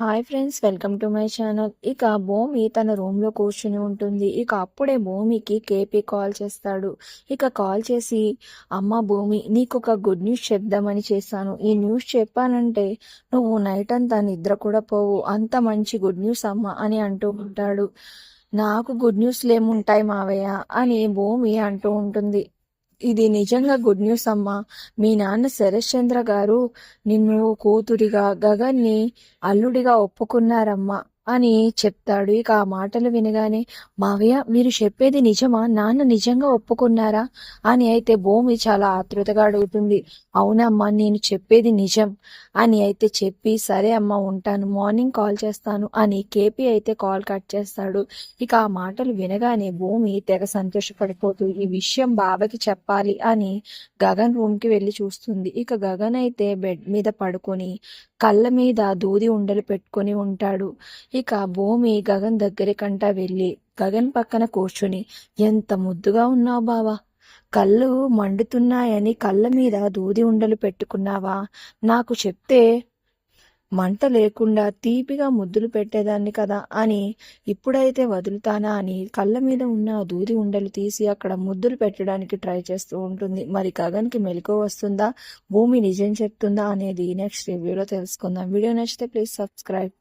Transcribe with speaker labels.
Speaker 1: Hi friends welcome to my channel ఇక భూమి తన రూమ్లో కూర్చుని ఉంటుంది. ఇక అప్పుడే భూమికి కేపీ కాల్ చేస్తాడు. ఇక కాల్ చేసి అమ్మ భూమి నీకు ఒక గుడ్ న్యూస్ చెప్దామని చేశాను. ఈ న్యూస్ చెప్పానంటే నువ్వు నైట్ అంతా నిద్ర కూడా పోవు. అంత మంచి గుడ్ న్యూస్ అమ్మ అని అంటూ ఉంటాడు. నాకు గుడ్ న్యూస్లు ఏముంటాయి మావయ్య అని భూమి అంటూ ఉంటుంది. ఇది నిజంగా గుడ్ న్యూస్ అమ్మా. మీ నాన్న శరత్ చంద్ర గారు నిన్ను కూతురిగా గగన్ని అల్లుడిగా ఒప్పుకున్నారమ్మా. అని చెప్తాడు. ఇక ఆ మాటలు వినగానే మావయ్య మీరు చెప్పేది నిజమా? నాన్న నిజంగా ఒప్పుకున్నారా? అని అయితే భూమి చాలా ఆతృతగా అడుగుతుంది. అవునమ్మా నేను చెప్పేది నిజం అని అయితే చెప్పి సరే అమ్మా ఉంటాను. మార్నింగ్ కాల్ చేస్తాను అని కేపీ అయితే కాల్ కట్ చేస్తాడు. ఇక ఆ మాటలు వినగానే భూమి తెగ సంతోషపడిపోతూ ఈ విషయం బావకి చెప్పాలి అని గగన్ రూమ్కి వెళ్ళి చూస్తుంది. ఇక గగన్ అయితే బెడ్ మీద పడుకొని కళ్ళ మీద దూది ఉండలు పెట్టుకొని ఉంటాడు. ఇక భూమి గగన్ దగ్గరికంట వెళ్ళి గగన్ పక్కన కూర్చుని ఎంత ముద్దుగా ఉన్నావు బావా. కళ్ళు మండుతున్నాయని కళ్ళ మీద దూది ఉండలు పెట్టుకున్నావా? నాకు చెప్తే మంట లేకుండా తీపిగా ముద్దులు పెట్టేదాన్ని కదా అని ఇప్పుడైతే వదులుతానా అని కళ్ళ మీద ఉన్న దూది ఉండలు తీసి అక్కడ ముద్దులు పెట్టడానికి ట్రై చేస్తూ ఉంటుంది. మరి గగన్కి మెలకు వస్తుందా? భూమి నిజం చెప్తుందా అనేది నెక్స్ట్ రివ్యూలో తెలుసుకుందాం. వీడియో నచ్చితే ప్లీజ్ సబ్స్క్రైబ్